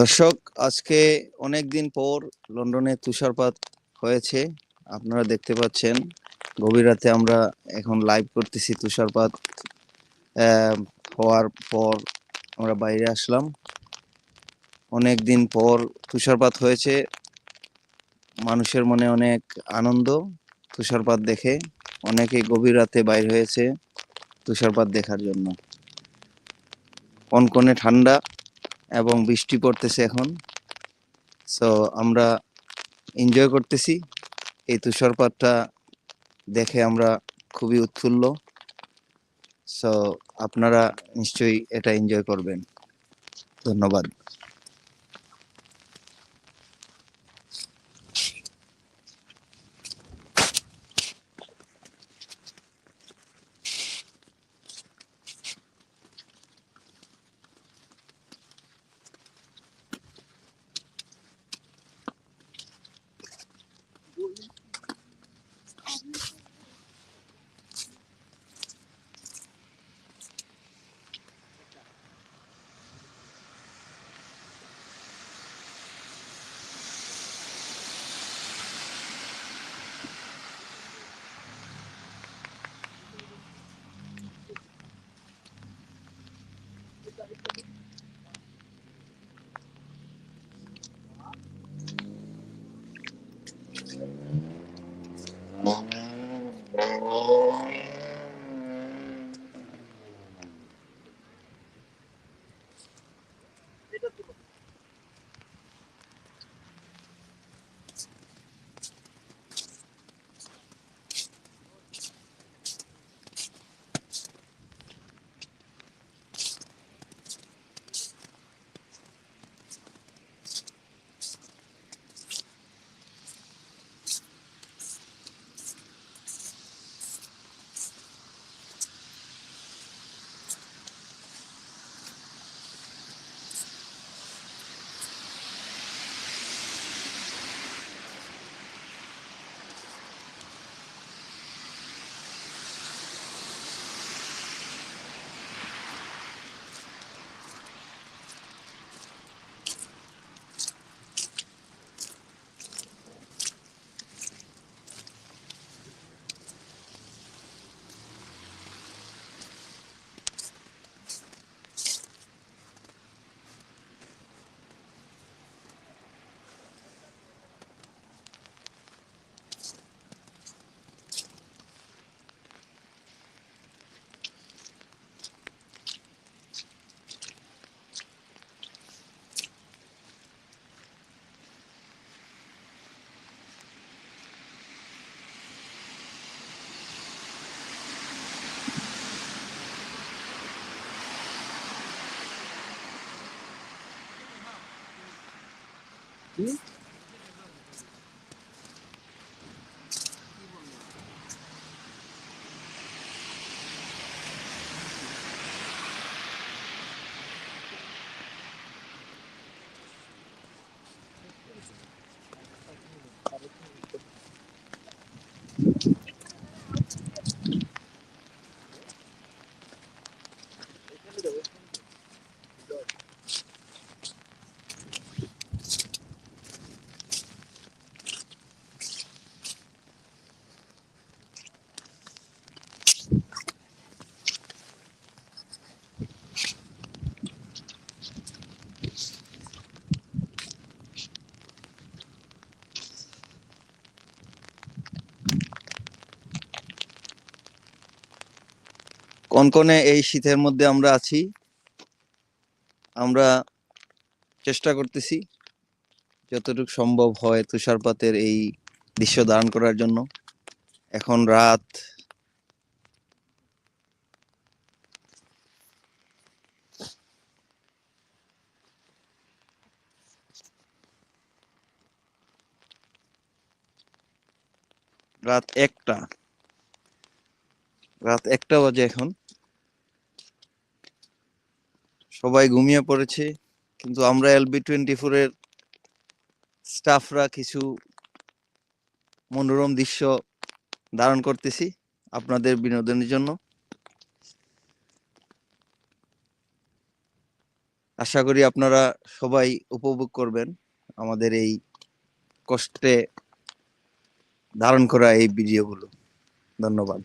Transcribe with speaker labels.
Speaker 1: দর্শক, আজকে অনেক দিন পর লন্ডনে তুষারপাত হয়েছে। আপনারা দেখতে পাচ্ছেন, গভীর রাতে আমরা এখন লাইভ করতেছি তুষারপাত হওয়ার পর আমরা বাইরে আসলাম। অনেক দিন পর তুষারপাত হয়েছে। মানুষের মনে অনেক আনন্দ তুষারপাত দেখে। অনেকে গভীর রাতে বাইর হয়েছে তুষারপাত দেখার জন্য। কনকনে ঠান্ডা এবং বৃষ্টি পড়তেছে এখন। সো আমরা এনজয় করতেছি। এই তুষারপাতটা দেখে আমরা খুবই উৎফুল্ল। সো আপনারা নিশ্চয়ই এটা এনজয় করবেন। ধন্যবাদ। Oh. Hmm? কনকনে এই শীতের মধ্যে আমরা আছি। আমরা চেষ্টা করতেছি যতটুকু সম্ভব হয় তুষারপাতের এই দৃশ্য ধারণ করার জন্য। এখন রাত রাত একটা। রাত একটা বাজে এখন। সবাই ঘুমিয়ে পড়েছে, কিন্তু আমরা এলবি টোয়েন্টি ফোর এর স্টাফরা কিছু মনোরম দৃশ্য ধারণ করতেছি আপনাদের বিনোদনের জন্য। আশা করি আপনারা সবাই উপভোগ করবেন আমাদের এই কষ্টে ধারণ করা এই ভিডিওগুলো। ধন্যবাদ।